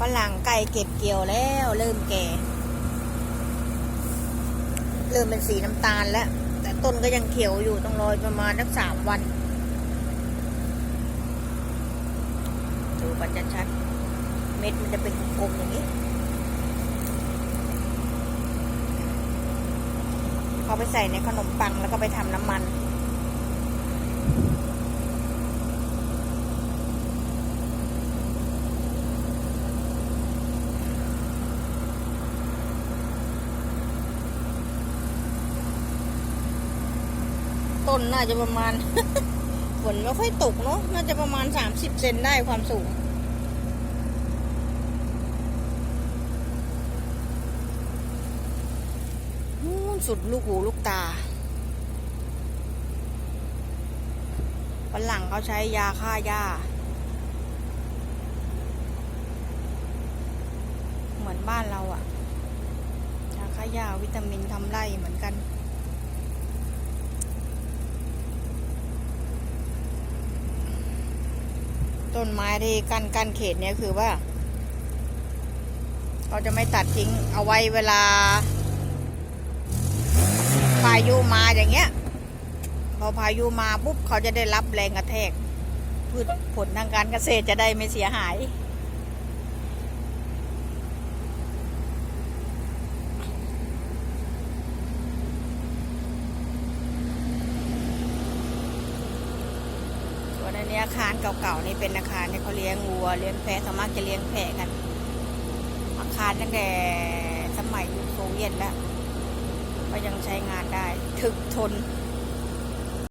ฝรั่งไก่เก็บเกี่ยวแล้ว เริ่มแก่ เริ่มเป็นสีน้ำตาลแล้ว แต่ต้นก็ยังเขียวอยู่ต้องรอประมาณสักสามวัน ดูปัจชัดๆเม็ดมันจะเป็นกลมๆอย่างนี้เขาไปใส่ในขนมปังแล้วก็ไปทำน้ำมัน ต้นน่าจะประมาณ ฝนไม่ค่อยตกเนาะน่าจะประมาณสามสิบเซนได้ความสูงนู่นสุดลูกหูลูกตาฝรั่งเขาใช้ยาฆ่าหญ้าเหมือนบ้านเราอะยาฆ่าหญ้าวิตามินทำไร่เหมือนกัน ต้นไม้ที่กั้นกั้นเขตเนี้ยคือว่าเขาจะไม่ตัดทิ้งเอาไว้เวลาพายุมาอย่างเงี้ยพอพายุมาปุ๊บเขาจะได้รับแรงกระแทกพืชผลทางการเกษตรจะได้ไม่เสียหาย ในอันนี้อาคารเก่าๆนี่เป็นอาคารที่เขาเลี้ยงวัวเลี้ยงแพะสามารถจะเลี้ยงแพะกัน อาคารตั้งแต่สมัยยุคโซเวียตแล้วก็ยังใช้งานได้ ถึกทน